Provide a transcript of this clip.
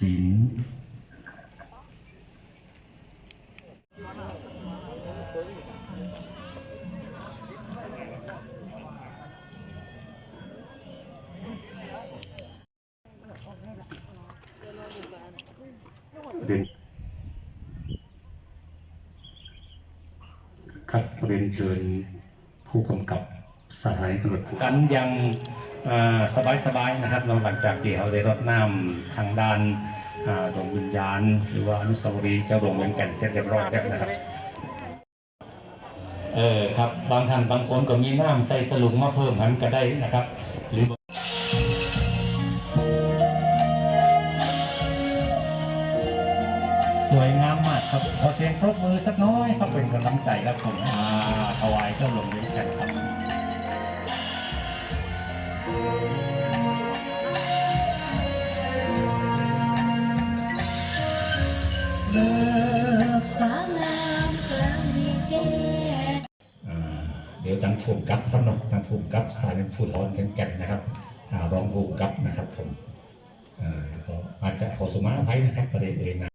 ศีลเรียนครับเรียนเชิญผู้กำกับสถานีตำรวจภูกันยัง สบายๆนะครับเราหลังจากที่เราได้รดน้ำทางด้านดวงวิญญาณ หรือว่าอนุสาวรีย์เจ้าหลวงเวียงแก่นเสร็จเรียบร้อยแล้วนะครับเออครับบางท่านบางคนก็มีน้ำใส่สลุงมาเพิ่มหันก็ได้นะครับ หรือสวยงามมากครับขอเสียงปรบมือสักน้อยครับเป็นกำลังใจครับผมอ่าถวายเจ้าหลวงเวียงแก่นครับ เดี๋ยวทางภูมิกับพนกทางภูมิกับสายผู้ทอนกันแก่นนะครับรองภูมิกับนะครับผมอาจจะขอสมาอภัยนะครับประเด็นเอ่ยนะ